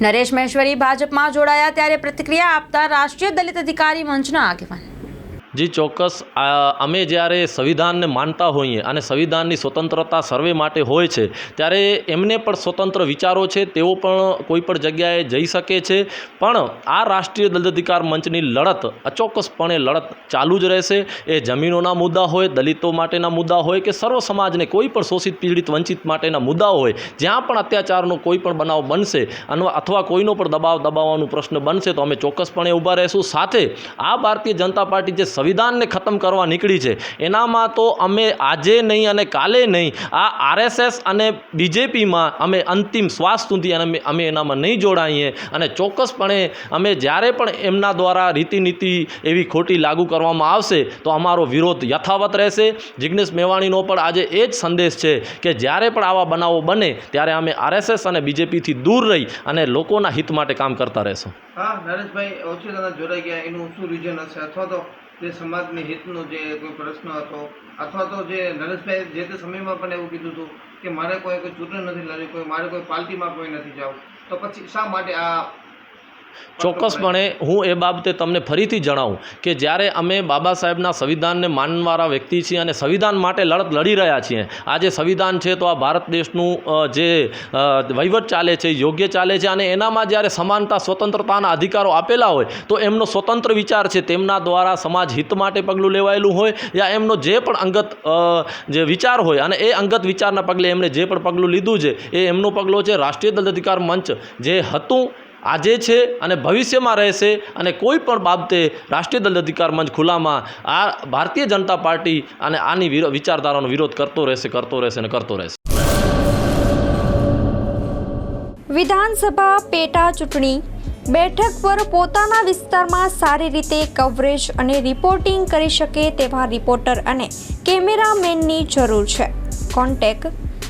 નરેશ મહેશ્વરી ભાજપમાં જોડાયા ત્યારે પ્રતિક્રિયા આપતા રાષ્ટ્રીય દલિત અધિકારી મંચના આગેવાન. જી, ચોક્કસ. અમે જ્યારે સંવિધાનને માનતા હોઈએ અને સંવિધાનની સ્વતંત્રતા સર્વે માટે હોય છે, ત્યારે એમને પણ સ્વતંત્ર વિચારો છે, તેઓ પણ કોઈ પણ જગ્યાએ જઈ શકે છે. પણ આ રાષ્ટ્રીય દલિત અધિકાર મંચની લડત અચોક્કસપણે લડત ચાલુ જ રહેશે. એ જમીનોના મુદ્દા હોય, દલિતો માટેના મુદ્દા હોય કે સર્વ સમાજને કોઈ પણ શોષિત, પીડિત, વંચિત માટેના મુદ્દાઓ હોય, જ્યાં પણ અત્યાચારનો કોઈ પણ બનાવ બનશે અથવા કોઈનો પણ દબાવ દબાવવાનો પ્રશ્ન બનશે, તો અમે ચોક્કસપણે ઊભા રહીશું. સાથે આ ભારતીય જનતા પાર્ટી જે સંવિધાનને ખતમ કરવા નીકળી છે. એનામાં તો અમે આજે નહીં અને કાલે નહીં, આ આરએસએસ અને બીજેપીમાં અમે અંતિમ શ્વાસ સુધી અને અમે- એનામાં નહીં જોડાઈએ અને ચોક્કસપણે અમે જ્યારે પણ એમના દ્વારા રીતિનીતિ એવી ખોટી લાગુ કરવામાં આવશે, તો અમારો વિરોધ યથાવત રહેશે. જિગ્નેશ મેવાણીનો પણ આજે એ જ સંદેશ છે કે જ્યારે પણ આવા બનાવો બને, ત્યારે અમે આરએસએસ અને બીજેપીથી દૂર રહી અને લોકોના હિત માટે કામ કરતા રહેશું. હા, નરેશભાઈ ઓછીદાના જોડાઈ ગયા. એનું શું રીઝન હશે? અથવા તો જે સમાજની હિતનો જે કોઈ પ્રશ્ન હતો, અથવા તો જે નરેશભાઈ જે તે સમયમાં પણ એવું કીધું હતું કે, મારે કોઈ કોઈ ચૂંટણી નથી લડવી, કોઈ, મારે કોઈ પાર્ટીમાં કોઈ નથી જવું. તો પછી શા માટે આ ચોક્કસપણે હું એ બાબતે તમને ફરીથી જણાવું કે જ્યારે અમે બાબા સાહેબના સંવિધાનને માનવાળા વ્યક્તિ છીએ અને સંવિધાન માટે લડત લડી રહ્યા છીએ, આજે સંવિધાન છે તો આ ભારત દેશનું જે વહીવટ ચાલે છે, યોગ્ય ચાલે છે અને એનામાં જ્યારે સમાનતા, સ્વતંત્રતાના અધિકારો આપેલા હોય, તો એમનો સ્વતંત્ર વિચાર છે, તેમના દ્વારા સમાજ હિત માટે પગલું લેવાયેલું હોય યા એમનો જે પણ અંગત જે વિચાર હોય અને એ અંગત વિચારના પગલે એમણે જે પણ પગલું લીધું છે, એ એમનું પગલું છે રાષ્ટ્રીય દલિત અધિકાર મંચ, જે હતું આજે છે અને ભવિષ્યમાં રહેશે અને કોઈ પણ બાબતે રાષ્ટ્રીય દલિત અધિકાર મંચ ખુલ્લામાં આ ભારતીય જનતા પાર્ટી અને આની વિચારધારાનો વિરોધ કરતો રહેશે કરતો રહેશે અને કરતો રહેશે. વિધાનસભા પેટા ચૂંટણી. બેઠક પર પોતાના વિસ્તારમાં સારી રીતે કવરેજ અને રિપોર્ટિંગ કરી શકે તેવા રિપોર્ટર અને કેમેરામેનની જરૂર છે. કોન્ટેક